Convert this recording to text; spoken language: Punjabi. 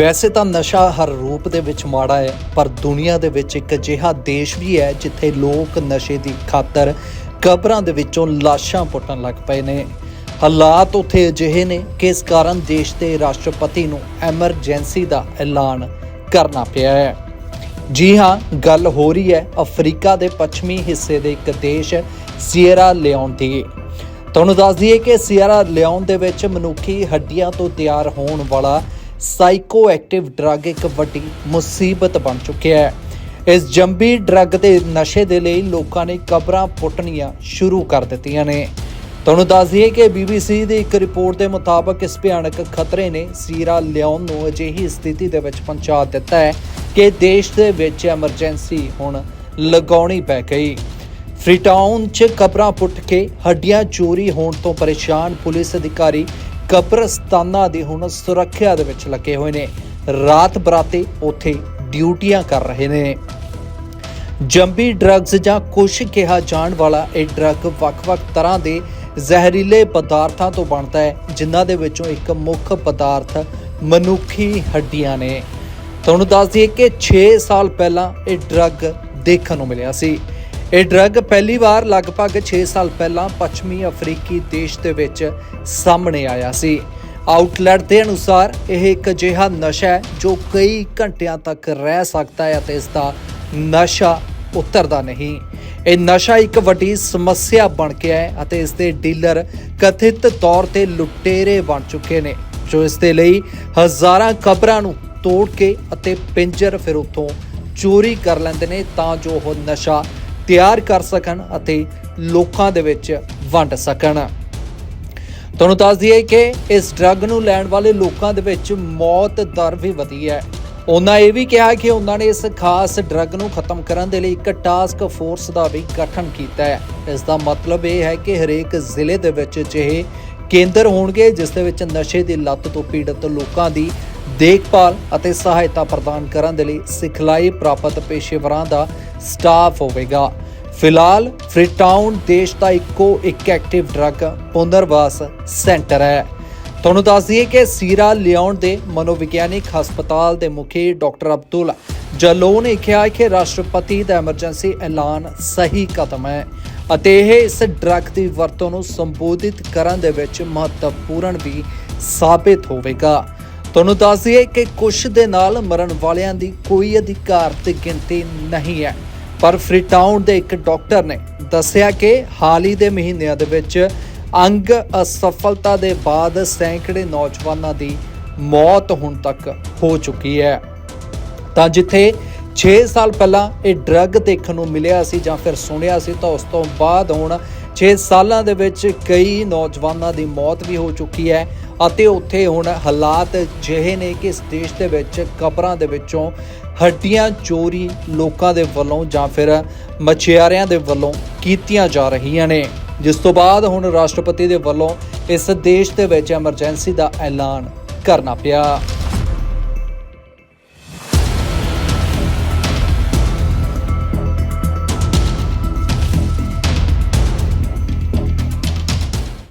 ਵੈਸੇ ਤਾਂ ਨਸ਼ਾ ਹਰ ਰੂਪ ਦੇ ਵਿੱਚ ਮਾੜਾ ਹੈ, ਪਰ ਦੁਨੀਆ ਦੇ ਵਿੱਚ ਇੱਕ ਅਜਿਹਾ ਦੇਸ਼ ਵੀ ਹੈ ਜਿੱਥੇ ਲੋਕ ਨਸ਼ੇ ਦੀ ਖਾਤਰ ਕਬਰਾਂ ਦੇ ਵਿੱਚੋਂ ਲਾਸ਼ਾਂ ਪੁੱਟਣ ਲੱਗ ਪਏ ਨੇ। ਹਾਲਾਤ ਉੱਥੇ ਅਜਿਹੇ ਨੇ ਕਿ ਇਸ ਕਾਰਨ ਦੇਸ਼ ਦੇ ਰਾਸ਼ਟਰਪਤੀ ਨੂੰ ਐਮਰਜੈਂਸੀ ਦਾ ਐਲਾਨ ਕਰਨਾ ਪਿਆ ਹੈ। ਜੀ ਹਾਂ, ਗੱਲ ਹੋ ਰਹੀ ਹੈ, ਅਫਰੀਕਾ ਦੇ ਪੱਛਮੀ ਹਿੱਸੇ ਦੇ ਇੱਕ ਦੇਸ਼ ਸੀਅਰਾ ਲਿਓਨ ਦੀ। ਤੁਹਾਨੂੰ ਦੱਸ ਦਈਏ ਕਿ ਸੀਅਰਾ ਲਿਓਨ ਦੇ ਵਿੱਚ ਮਨੁੱਖੀ ਹੱਡੀਆਂ ਤੋਂ ਤਿਆਰ ਹੋਣ ਵਾਲਾ ਸਾਈਕੋ ਐਕਟਿਵ ਡਰੱਗ ਇੱਕ ਵੱਡੀ ਮੁਸੀਬਤ ਬਣ ਚੁੱਕਿਆ ਹੈ। ਇਸ ਜੰਬੀ ਡਰੱਗ ਦੇ ਨਸ਼ੇ ਦੇ ਲਈ ਲੋਕਾਂ ਨੇ ਕਬਰਾਂ ਪੁੱਟਣੀਆਂ ਸ਼ੁਰੂ ਕਰ ਦਿੱਤੀਆਂ ਨੇ। ਤੁਹਾਨੂੰ ਦੱਸ ਦਈਏ ਕਿ BBC ਦੀ ਇੱਕ ਰਿਪੋਰਟ ਦੇ ਮੁਤਾਬਕ ਇਸ ਭਿਆਨਕ ਖਤਰੇ ਨੇ ਸੀਰਾ ਲਿਓਨ ਨੂੰ ਅਜਿਹੀ ਸਥਿਤੀ ਦੇ ਵਿੱਚ ਪਹੁੰਚਾ ਦਿੱਤਾ ਹੈ ਕਿ ਦੇਸ਼ ਦੇ ਵਿੱਚ ਐਮਰਜੈਂਸੀ ਹੁਣ ਲਗਾਉਣੀ ਪੈ ਗਈ। ਫ੍ਰੀਟਾਊਨ 'ਚ ਕਬਰਾਂ ਪੁੱਟ ਕੇ ਹੱਡੀਆਂ ਚੋਰੀ ਹੋਣ ਤੋਂ ਪਰੇਸ਼ਾਨ ਪੁਲਿਸ ਅਧਿਕਾਰੀ ਕਬਰਸਤਾਨਾਂ ਦੀ ਹੁਣ ਸੁਰੱਖਿਆ ਦੇ ਵਿੱਚ ਲੱਗੇ ਹੋਏ ਨੇ। ਰਾਤ ਬਰਾਤੇ ਉੱਥੇ ਡਿਊਟੀਆਂ ਕਰ ਰਹੇ ਨੇ। ਜੰਬੀ ਡਰੱਗਸ ਜਾਂ ਕੁਛ ਕਿਹਾ ਜਾਣ ਵਾਲਾ ਇਹ ਡਰੱਗ ਵੱਖ-ਵੱਖ ਤਰ੍ਹਾਂ ਦੇ ਜ਼ਹਿਰੀਲੇ ਪਦਾਰਥਾਂ ਤੋਂ ਬਣਦਾ ਹੈ, ਜਿਨ੍ਹਾਂ ਦੇ ਵਿੱਚੋਂ ਇੱਕ ਮੁੱਖ ਪਦਾਰਥ ਮਨੁੱਖੀ ਹੱਡੀਆਂ ਨੇ। ਤੁਹਾਨੂੰ ਦੱਸ ਦਈਏ ਕਿ 6 ਸਾਲ ਪਹਿਲਾਂ ਇਹ ਡਰੱਗ ਦੇਖਣ ਨੂੰ ਮਿਲਿਆ ਸੀ। ਇਹ ਡਰੱਗ ਪਹਿਲੀ ਵਾਰ ਲਗਭਗ 6 ਸਾਲ ਪਹਿਲਾਂ ਪੱਛਮੀ ਅਫਰੀਕੀ ਦੇਸ਼ ਦੇ ਵਿੱਚ ਸਾਹਮਣੇ ਆਇਆ ਸੀ। ਆਊਟਲੈਟ ਦੇ ਅਨੁਸਾਰ ਇਹ ਇੱਕ ਅਜਿਹਾ ਨਸ਼ਾ ਹੈ ਜੋ ਕਈ ਘੰਟਿਆਂ ਤੱਕ ਰਹਿ ਸਕਦਾ ਹੈ ਅਤੇ ਇਸ ਦਾ ਨਸ਼ਾ ਉਤਰਦਾ ਨਹੀਂ। ਇਹ ਨਸ਼ਾ ਇੱਕ ਵੱਡੀ ਸਮੱਸਿਆ ਬਣ ਗਿਆ ਹੈ ਅਤੇ ਇਸ ਦੇ ਡੀਲਰ ਕਥਿਤ ਤੌਰ ਤੇ ਲੁਟੇਰੇ ਬਣ ਚੁੱਕੇ ਨੇ, ਜੋ ਇਸ ਦੇ ਲਈ ਹਜ਼ਾਰਾਂ ਕਬਰਾਂ ਨੂੰ ਤੋੜ ਕੇ ਅਤੇ ਪਿੰਜਰ ਫਿਰ ਉਤੋਂ ਚੋਰੀ ਕਰ ਲੈਂਦੇ ਨੇ ਤਾਂ ਜੋ ਉਹ ਨਸ਼ਾ ਤਿਆਰ ਕਰ ਸਕਣ ਅਤੇ ਲੋਕਾਂ ਦੇ ਵਿੱਚ ਵੰਡ ਸਕਣ। ਤੁਹਾਨੂੰ ਦੱਸ ਦਈਏ ਕਿ ਇਸ ਡਰੱਗ ਨੂੰ ਲੈਣ ਵਾਲੇ ਲੋਕਾਂ ਦੇ ਵਿੱਚ ਮੌਤ ਦਰ ਵੀ ਵਧੀ ਹੈ। ਉਹਨਾਂ ਇਹ ਵੀ ਕਿਹਾ ਕਿ ਉਹਨਾਂ ਨੇ ਇਸ ਖਾਸ ਡਰੱਗ ਨੂੰ ਖਤਮ ਕਰਨ ਦੇ ਲਈ ਇੱਕ ਟਾਸਕ ਫੋਰਸ ਦਾ ਵੀ ਗਠਨ ਕੀਤਾ ਹੈ। ਇਸ ਦਾ ਮਤਲਬ ਇਹ ਹੈ ਕਿ ਹਰੇਕ ਜ਼ਿਲ੍ਹੇ ਦੇ ਵਿੱਚ ਅਜਿਹੇ ਕੇਂਦਰ ਹੋਣਗੇ ਜਿਸ ਦੇ ਵਿੱਚ ਨਸ਼ੇ ਦੀ ਲੱਤ ਤੋਂ ਪੀੜਤ ਲੋਕਾਂ ਦੀ ਦੇਖਭਾਲ ਅਤੇ ਸਹਾਇਤਾ ਪ੍ਰਦਾਨ ਕਰਨ ਦੇ ਲਈ ਸਿਖਲਾਈ ਪ੍ਰਾਪਤ ਪੇਸ਼ੇਵਰਾਂ ਦਾ ਸਟਾਫ ਹੋਵੇਗਾ। ਫਿਲਹਾਲ ਫ੍ਰੀਟਾਊਨ ਦੇਸ਼ ਦਾ ਇੱਕੋ ਇੱਕ ਐਕਟਿਵ ਡਰੱਗ ਪੁਨਰਵਾਸ ਸੈਂਟਰ ਹੈ। ਤੁਹਾਨੂੰ ਦੱਸ ਦਈਏ ਕਿ ਸੀਰਾ ਲਿਆਉਣ ਦੇ ਮਨੋਵਿਗਿਆਨਿਕ ਹਸਪਤਾਲ ਦੇ ਮੁਖੀ ਡਾਕਟਰ ਅਬਦੁਲ ਜਲੋ ਨੇ ਕਿਹਾ ਕਿ ਰਾਸ਼ਟਰਪਤੀ ਦਾ ਐਮਰਜੈਂਸੀ ਐਲਾਨ ਸਹੀ ਕਦਮ ਹੈ ਅਤੇ ਇਹ ਇਸ ਡਰੱਗ ਦੀ ਵਰਤੋਂ ਨੂੰ ਸੰਬੋਧਿਤ ਕਰਨ ਦੇ ਵਿੱਚ ਮਹੱਤਵਪੂਰਨ ਵੀ ਸਾਬਿਤ ਹੋਵੇਗਾ। ਤੁਹਾਨੂੰ ਦੱਸ ਦਈਏ ਕਿ ਕੁਸ਼ ਦੇ ਨਾਲ ਮਰਨ ਵਾਲਿਆਂ ਦੀ ਕੋਈ ਅਧਿਕਾਰਤ ਗਿਣਤੀ ਨਹੀਂ ਹੈ। ਪਰ ਫ੍ਰੀਟਾਊਨ ਦੇ ਇੱਕ ਡਾਕਟਰ ਨੇ ਦੱਸਿਆ ਕਿ ਹਾਲ ਹੀ ਦੇ ਮਹੀਨਿਆਂ ਦੇ ਵਿੱਚ ਅੰਗ ਅਸਫਲਤਾ ਦੇ ਬਾਅਦ ਸੈਂਕੜੇ ਨੌਜਵਾਨਾਂ ਦੀ ਮੌਤ ਹੁਣ ਤੱਕ ਹੋ ਚੁੱਕੀ ਹੈ। ਤਾਂ ਜਿੱਥੇ 6 ਸਾਲ ਪਹਿਲਾਂ ਇਹ ਡਰੱਗ ਦੇਖਣ ਨੂੰ ਮਿਲਿਆ ਸੀ ਜਾਂ ਫਿਰ ਸੁਣਿਆ ਸੀ ਤਾਂ ਉਸ ਤੋਂ ਬਾਅਦ ਹੁਣ 6 ਸਾਲਾਂ ਦੇ ਵਿੱਚ ਕਈ ਨੌਜਵਾਨਾਂ ਦੀ ਮੌਤ ਵੀ ਹੋ ਚੁੱਕੀ ਹੈ ਅਤੇ ਉੱਥੇ ਹੁਣ ਹਾਲਾਤ ਜਿਹੇ ਨੇ ਕਿ ਇਸ ਦੇਸ਼ ਦੇ ਵਿੱਚ ਕਬਰਾਂ ਦੇ ਵਿੱਚੋਂ ਹੱਡੀਆਂ ਚੋਰੀ ਲੋਕਾਂ ਦੇ ਵੱਲੋਂ ਜਾਂ ਫਿਰ ਮਛਿਆਰਿਆਂ ਦੇ ਵੱਲੋਂ ਕੀਤੀਆਂ ਜਾ ਰਹੀਆਂ ਨੇ। ਜਿਸ ਤੋਂ ਬਾਅਦ ਹੁਣ ਰਾਸ਼ਟਰਪਤੀ ਦੇ ਵੱਲੋਂ ਇਸ ਦੇਸ਼ ਦੇ ਵਿੱਚ ਐਮਰਜੈਂਸੀ ਦਾ ਐਲਾਨ ਕਰਨਾ ਪਿਆ।